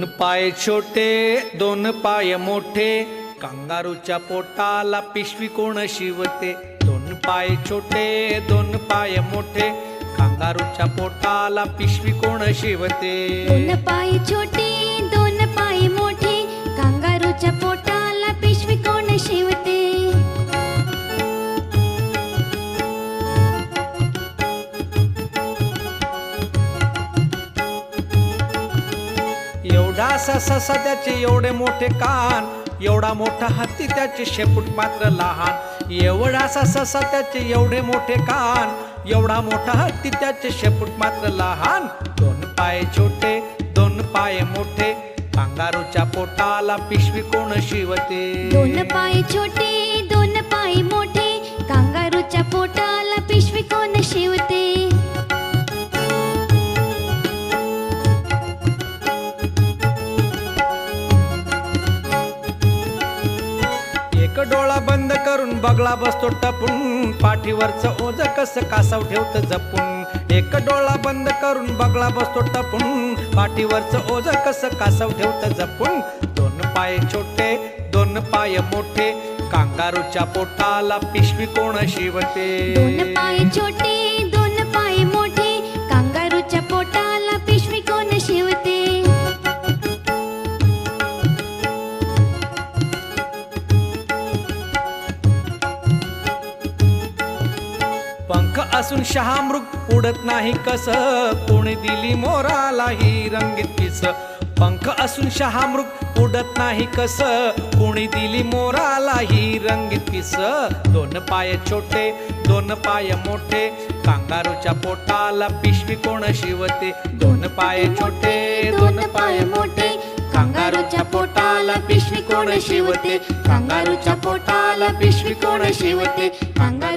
दोन पाय छोटे दोन पाय मोठे. कांगारूच्या पोटाला पिशवी कोण शिवते? दोन पाय छोटे दोन पाय मोठे. कांगारूच्या पोटाला पिशवी कोण शिवते? दोन पाय छोटे एवढा ससा त्याचे एवढे मोठे कान एवढा मोठा हत्ती त्याचे शेपूट मात्र लहान. एवढा ससा त्याचे एवढे मोठे कान एवढा मोठा हत्ती त्याचे शेपूट मात्र लहान. दोन पाय छोटे दोन पाय मोठे कांगारूच्या पोटाला पिशवी कोण शिवते? दोन पाय छोटे दोन पाय मोठे कांगारूच्या पोटा डोळा बंद करून बगळा बसतो टपून. पाठीवरचं ओझ कसं कासाव ठेवत जपून. एक डोळा बंद करून बगळा बसतो टपून. पाठीवरचं ओझ कसं कासाव ठेवत जपून. दोन पाय छोटे दोन पाय मोठे. कांगारूच्या पोटाला पिशवी कोण शिवते? दोन पाय छोटे असून शहामृग उडत नाही कस? कोणी दिली मोराला ही रंगीत पिस पंख असून शहामृग उडत नाही कस? कोणी दिली मोराला ही रंगीत पिस दोन पाय छोटे दोन पाय मोठे कांगारूच्या पोटाला पिशवी कोण शिवते? दोन पाय छोटे दोन पाय मोठे कांगारूच्या पोटाला पिशवी कोण शिवते? कांगारूच्या पोटाला पिशवी कोण शिवते? कांगार